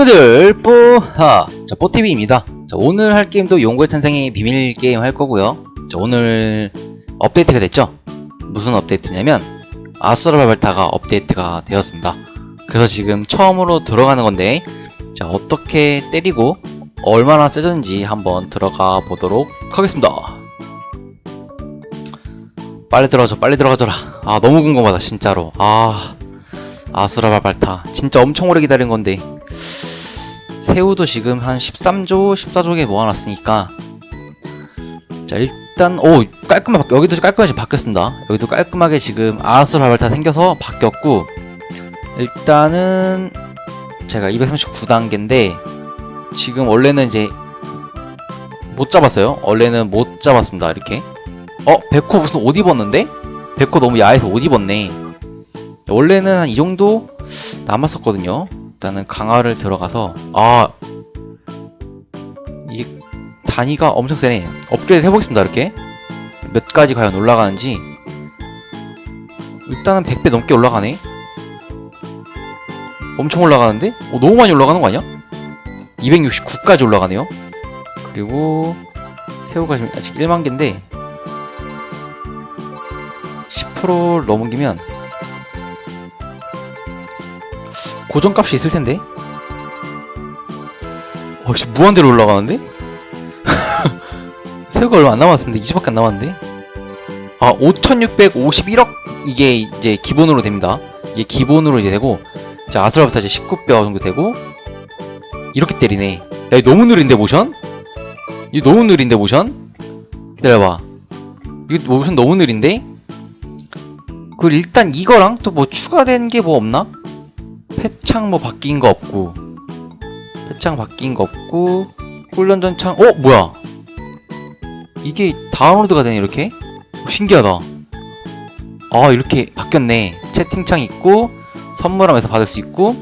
친구들 뽀하. 자 뽀TV입니다. 자 오늘 할 게임도 용고의 탄생의 비밀 게임 할 거고요. 자 오늘 업데이트가 됐죠? 무슨 업데이트냐면 아수라 발타가 업데이트가 되었습니다. 그래서 지금 처음으로 들어가는 건데 자 어떻게 때리고 얼마나 세졌는지 한번 들어가 보도록 하겠습니다. 빨리 들어가줘 빨리 들어가줘라. 아 너무 궁금하다 진짜로. 아 아수라 발타. 진짜 엄청 오래 기다린 건데 새우도 지금 한 13조, 14조에 모아놨으니까 자 일단 오 깔끔하게 바- 여기도 깔끔하게 바뀌었습니다 여기도 깔끔하게 지금 아수라 발타 생겨서 바뀌었고 일단은 제가 239단계인데 지금 원래는 이제 못 잡았어요 원래는 못 잡았습니다 이렇게 어? 백호 무슨 옷 입었는데? 백호 너무 야해서 옷 입었네 원래는 한 이 정도 남았었거든요. 일단은 강화를 들어가서 아 이게 단위가 엄청 세네. 업그레이드 해보겠습니다. 이렇게 몇 가지 과연 올라가는지 일단은 100배 넘게 올라가네. 엄청 올라가는데? 어, 너무 많이 올라가는 거 아니야? 269까지 올라가네요. 그리고 새우가 지금 아직 1만 개인데 10% 넘기면 고정값이 있을 텐데. 어, 씨, 무한대로 올라가는데? 새우가 얼마 안 남았는데 20밖에 안 남았는데? 아, 5,651억 이게 이제 기본으로 됩니다. 이게 기본으로 이제 되고, 자 아스라부터 이제 19뼈 정도 되고, 이렇게 때리네. 야, 이거 너무 느린데 모션? 이거 너무 느린데 모션? 기다려봐. 이거 모션 너무 느린데? 그 일단 이거랑 또 뭐 추가된 게 뭐 없나? 패창 뭐 바뀐 거 없고 패창 바뀐 거 없고 훈련전 창 어? 뭐야? 이게 다운로드가 되네 이렇게? 어, 신기하다. 아 이렇게 바뀌었네. 채팅창 있고 선물함에서 받을 수 있고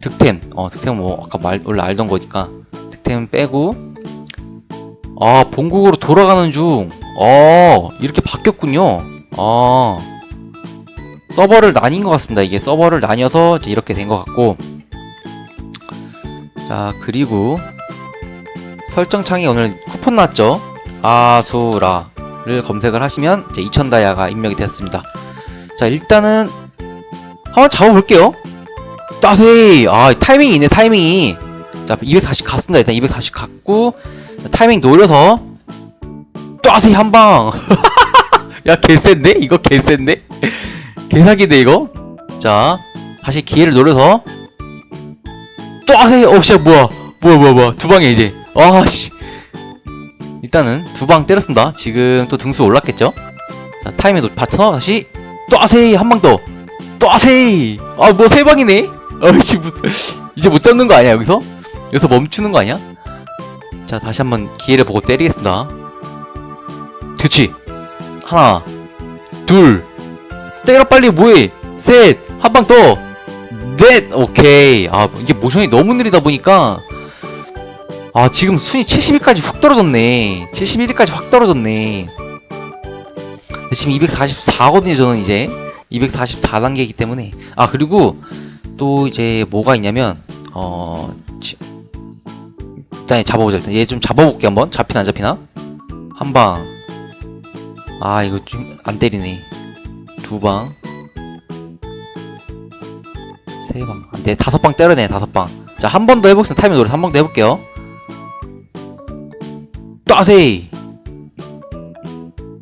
득템. 어 득템 뭐 아까 말 원래 알던 거니까. 득템 빼고. 아 본국으로 돌아가는 중어 이렇게 바뀌었군요. 아 서버를 나뉜 것 같습니다. 이게 서버를 나뉘어서 이제 이렇게 된 것 같고 자 그리고 설정창에 오늘 쿠폰 났죠? 아수라를 검색을 하시면 이제 2000다이아가 입력이 됐습니다. 자 일단은 한번 잡아볼게요. 따세이 아 타이밍이 있네 타이밍이 자 240 갔습니다. 일단 240 갔고 타이밍 노려서 따세이 한방 야 개센데? 이거 개센데? 개사기네 이거? 자 다시 기회를 노려서. 또 하세요? 어 진짜 뭐야? 뭐야 뭐야 뭐야? 두 방에 이제. 아 씨. 일단은 두 방 때렸습니다. 지금 또 등수 올랐겠죠? 자 타이밍 받쳐서 다시 또 하세요 한 방 더. 또 하세요 아 뭐 세 방이네? 어이씨 뭐, 이제 못 잡는 거 아니야 여기서? 여기서 멈추는 거 아니야? 자 다시 한번 기회를 보고 때리겠습니다. 그치 하나 둘 때려 빨리. 뭐해? 셋. 한 방 더. 넷. 오케이. 아 이게 모션이 너무 느리다 보니까. 아 지금 순위 71까지 훅 떨어졌네. 71위까지 확 떨어졌네. 지금 244거든요 저는 이제. 244단계이기 때문에. 아 그리고 또 이제 뭐가 있냐면 어 지- 일단 잡아보자 일단. 얘 좀 잡아볼게 한번. 잡히나 안 잡히나? 한 방. 아 이거 좀 안 때리네 두 방, 세 방, 안 돼, 다섯 방 때려내, 다섯 방. 자, 한 번 더 해보겠습니다. 타이밍 노래 한번 더 해볼게요. 따세이!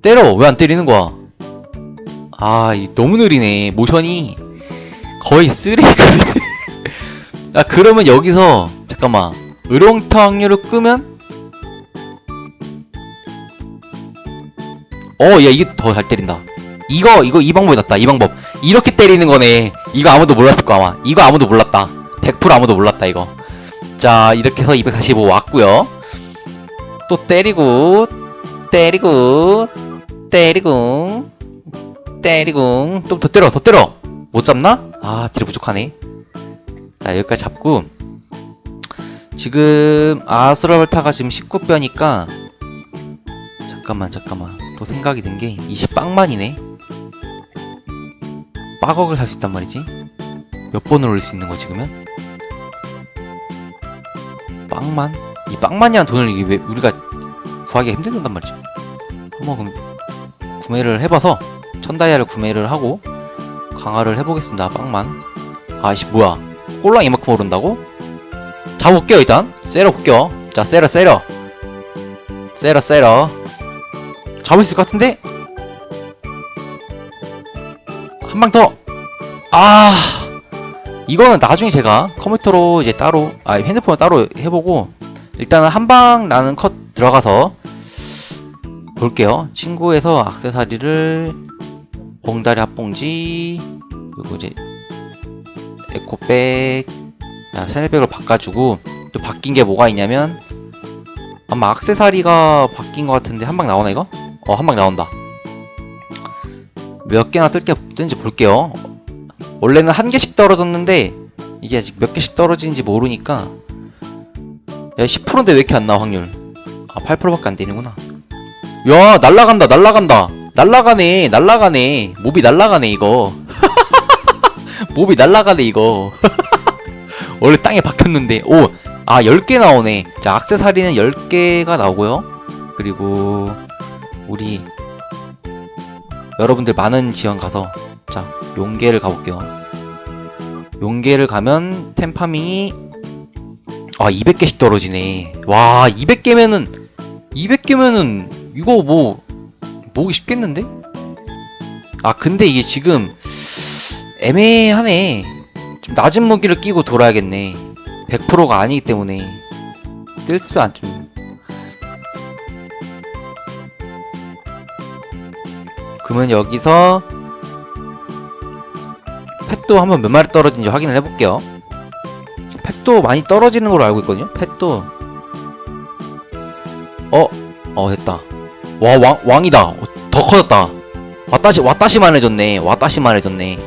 때려! 왜 안 때리는 거야? 아, 이 너무 느리네. 모션이 거의 쓰레기. 아, 그러면 여기서, 잠깐만. 으롱타 확률을 끄면? 어, 야, 이게 더 잘 때린다. 이거 이거 이 방법이 낫다 이 방법. 이렇게 때리는 거네. 이거 아무도 몰랐을 거 아마. 이거 아무도 몰랐다. 100% 아무도 몰랐다 이거. 자 이렇게 해서 245 왔고요. 또 때리고 때리고 때리고 때리고. 좀 더 때려 더 때려. 못 잡나? 아 딜이 부족하네. 자 여기까지 잡고. 지금 아스라발타가 지금 19뼈니까 잠깐만 잠깐만. 또 생각이 든 게 20빵만이네 빠걱을 살 수 있단 말이지 몇 번을 올릴 수 있는 거지 그러면 빵만? 이 빵만이란 돈을 이게 왜 우리가 구하기가 힘들단 말이지. 한번 그럼 구매를 해봐서 천다이아를 구매를 하고 강화를 해보겠습니다. 빵만. 아씨 뭐야? 꼴랑 이만큼 오른다고? 잡아볼게요 일단. 세러 볼게요. 자 세러 세러. 세러 세러. 잡을 수 있을 것 같은데? 한 방 더. 아. 이거는 나중에 제가 컴퓨터로 이제 따로 아 핸드폰으로 따로 해보고 일단은 한 방 나는 컷 들어가서 볼게요. 친구에서 악세사리를 봉다리 합봉지 그리고 이제 에코백 자 샤넬백으로 바꿔주고 또 바뀐 게 뭐가 있냐면 아마 악세사리가 바뀐 것 같은데 한 방 나오나 이거? 어 한 방 나온다. 몇 개나 뜰게 뜨는지 볼게요. 원래는 한 개씩 떨어졌는데 이게 아직 몇 개씩 떨어지는지 모르니까 야 10%인데 왜 이렇게 안 나와 확률? 아 8%밖에 안 되는구나. 야 날라간다 날라간다. 날라가네 날라가네. 몹이 날라가네 이거. 몹이 날라가네 이거. 원래 땅에 박혔는데. 오 아 10개 나오네. 자 악세사리는 10개가 나오고요. 그리고 우리 여러분들 많은 지원 가서 자 용계를 가볼게요. 용계를 가면 템파밍이 아 200개씩 떨어지네. 와 200개면은 200개면은 이거 뭐 모으기 쉽겠는데? 아 근데 이게 지금 애매하네. 좀 낮은 무기를 끼고 돌아야겠네. 100%가 아니기 때문에. 뜰스 안좀 그러면 여기서 펫도 한번 몇 마리 떨어진지 확인을 해볼게요. 펫도 많이 떨어지는 걸로 알고 있거든요. 펫도. 어? 어 됐다. 와 왕, 왕이다. 어, 더 커졌다. 왔다시 왔다시만해졌네. 왔다시만해졌네.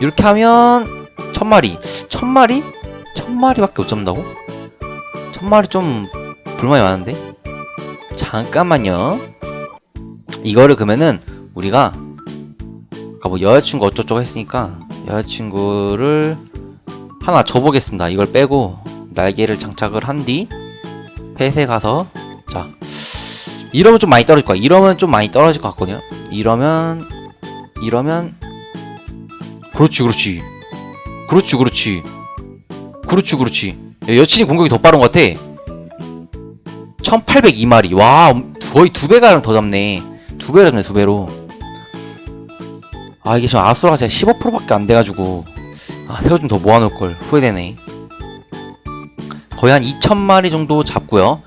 이렇게 하면 천마리. 천마리? 천마리밖에 못 잡는다고? 천마리 좀 불만이 많은데? 잠깐만요 이거를 그러면은 우리가 아까 뭐 여자친구 어쩌고저쩌고 했으니까 여자친구를 하나 줘보겠습니다. 이걸 빼고 날개를 장착을 한 뒤 펫에 가서 자 이러면 좀 많이 떨어질 거야. 이러면 좀 많이 떨어질 것 같거든요. 이러면 이러면 그렇지 그렇지 그렇지 그렇지 그렇지 그렇지 야, 여친이 공격이 더 빠른 것 같아. 1802마리 와 거의 두 배가량 더 잡네. 두 배로 잡네 두 배로. 아 이게 지금 아수라가 제가 15%밖에 안 돼가지고 아 새우 좀 더 모아놓을 걸 후회되네. 거의 한 2,000마리 정도 잡고요.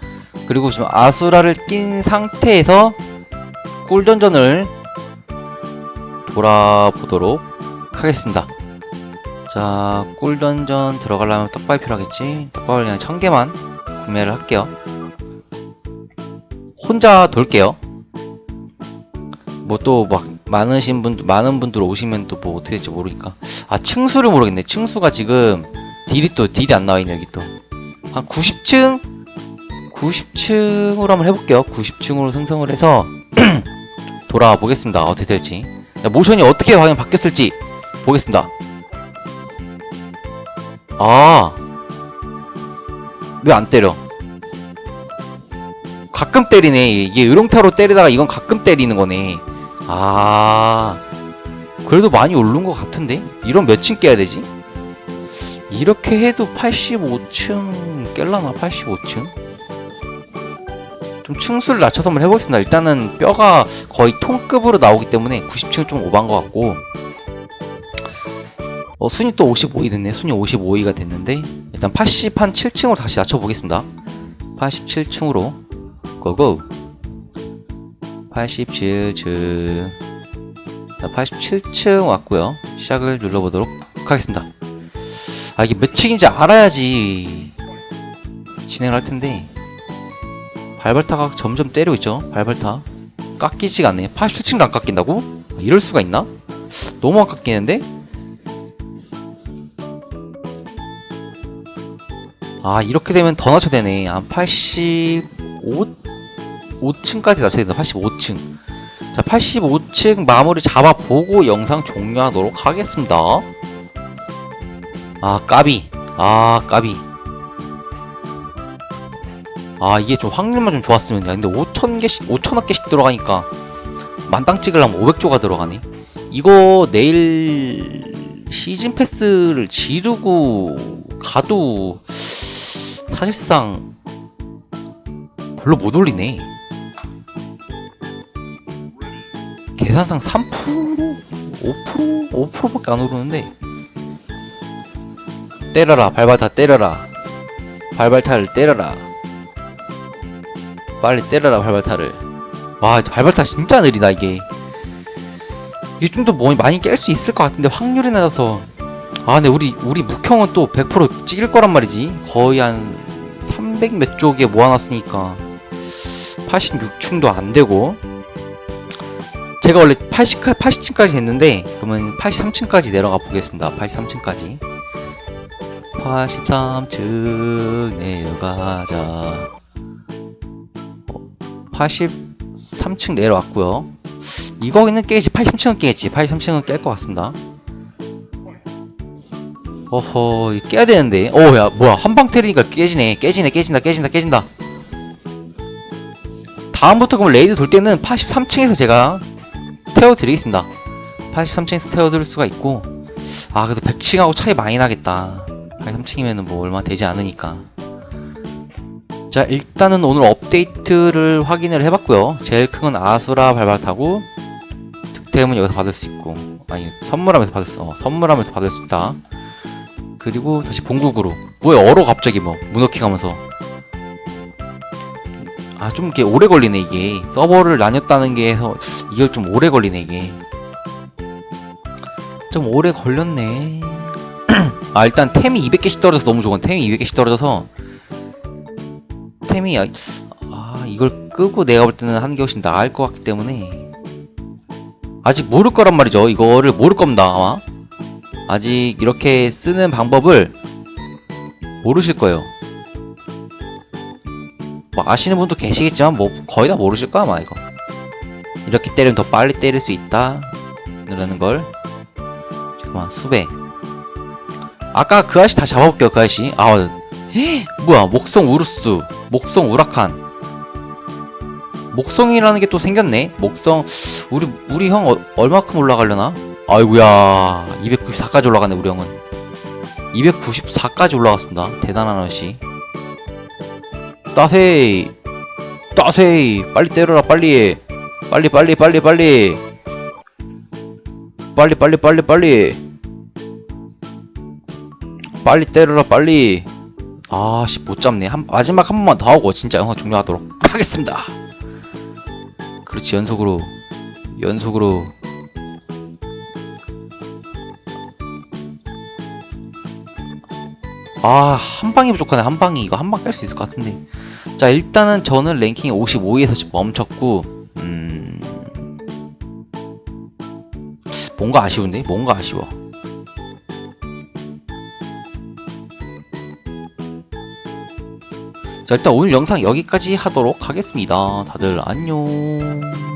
그리고 지금 아수라를 낀 상태에서 꿀던전을 돌아보도록 하겠습니다. 자, 꿀던전 들어가려면 떡밥이 필요하겠지? 떡밥을 그냥 1000개만 구매를 할게요. 혼자 돌게요. 뭐 또 막 많으신 분 많은 분들 오시면 또 뭐 어떻게 될지 모르니까. 아 층수를 모르겠네. 층수가 지금 딜이 또 딜이 안 나와 있네 여기 또. 한 90층? 90층으로 한번 해볼게요. 90층으로 생성을 해서 돌아와 보겠습니다. 어떻게 될지. 자, 모션이 어떻게 과연 바뀌었을지 보겠습니다. 아 왜 안 때려? 가끔 때리네. 이게 으롱타로 때리다가 이건 가끔 때리는 거네 아 그래도 많이 오른 것 같은데? 이런 몇 층 깨야 되지? 이렇게 해도 85층 깰라나 85층? 좀 층수를 낮춰서 한번 해보겠습니다. 일단은 뼈가 거의 통급으로 나오기 때문에 90층은 좀 오반 것 같고. 어 순위 또 55위 됐네. 순위 55위가 됐는데 일단 80 한 7층으로 다시 낮춰보겠습니다. 87층으로 고고 87층. 87층 왔고요. 시작을 눌러보도록 하겠습니다. 아 이게 몇 층인지 알아야지 진행을 할 텐데. 발발타가 점점 때리고 있죠. 발발타. 깎이지가 않네. 87층도 안 깎인다고? 아, 이럴 수가 있나? 너무 안 깎이는데? 아 이렇게 되면 더 낮춰야 되네. 한 85... 5층까지 낮춰야 된다 85층. 자 85층 마무리 잡아보고 영상 종료하도록 하겠습니다. 아 까비. 아 까비. 아 이게 좀 확률만 좀 좋았으면 야 근데 5천 개씩 5천억 개씩 들어가니까 만땅 찍으려면 500조가 들어가네. 이거 내일 시즌 패스를 지르고 가도 사실상 별로 못 올리네 계산상 3% 5% 5%밖에 안 오르는데 때려라 발발타 때려라 발발타를 때려라 빨리 때려라 발발타를 와 발발타 진짜 느리다 이게. 이게 좀더뭐 많이 깰 수 있을 것 같은데 확률이 낮아서. 아 근데 우리 우리 묵형은 또 100% 찍을 거란 말이지. 거의 한 300 몇 쪽에 모아놨으니까. 86층도 안 되고 제가 원래 80, 80층까지 했는데 그러면 83층까지 내려가 보겠습니다. 83층까지. 83층 내려가자. 83층 내려왔고요. 이거는 깨지 83층은 깨겠지 83층은 깰 것 같습니다. 어허 깨야 되는데. 어야 뭐야. 한방 테리니까 깨지네. 깨지네 깨진다 깨진다 깨진다. 다음부터 그럼 레이드 돌 때는 83층에서 제가 태워드리겠습니다. 83층에서 태워드릴 수가 있고 아 그래도 100층하고 차이 많이 나겠다. 83층이면은 뭐 얼마 되지 않으니까. 자 일단은 오늘 업데이트를 확인을 해봤고요. 제일 큰 건 아수라 발발타고 득템은 여기서 받을 수 있고 아니 선물하면서 받을 수 어, 선물하면서 받을 수 있다. 그리고 다시 본국으로. 뭐야 얼어 갑자기 뭐. 문어킹 하면서 아 좀 이렇게 오래 걸리네 이게. 서버를 나뉘었다는 게 해서 이걸 좀 오래 걸리네 이게. 좀 오래 걸렸네. 아 일단 템이 200개씩 떨어져서 너무 좋은 템이 200개씩 떨어져서 템이 아, 아 이걸 끄고 내가 볼 때는 하는 게 훨씬 나을 것 같기 때문에. 아직 모를 거란 말이죠. 이거를 모를 겁니다 아마. 아직 이렇게 쓰는 방법을 모르실 거예요 뭐 아시는 분도 계시겠지만 뭐 거의 다 모르실 거야 아마 이거. 이렇게 때리면 더 빨리 때릴 수 있다. 라는 걸. 잠깐만 수배. 아까 그 아저씨 다시 잡아볼게요 그 아저씨. 아 맞아. 뭐야 목성 우루스. 목성 우라칸. 목성이라는 게 또 생겼네. 목성 우리 우리 형 어, 얼마큼 올라가려나? 아이구야 294까지 올라가네 우리 형은. 294까지 올라갔습니다. 대단한 아저씨 따세이 따세이 빨리 때려라 빨리. 빨리 빨리 빨리 빨리. 빨리 빨리 빨리 빨리. 빨리 때려라 빨리. 아씨 못 잡네. 한 마지막 한 번만 더 하고 진짜 영상 종료하도록 하겠습니다. 그렇지 연속으로. 연속으로 아, 한 방이 부족하네. 한 방이 이거 한 방 깰 수 있을 것 같은데. 자, 일단은 저는 랭킹 55위에서 지금 멈췄고, 음. 뭔가 아쉬운데? 뭔가 아쉬워. 자, 일단 오늘 영상 여기까지 하도록 하겠습니다. 다들 안녕.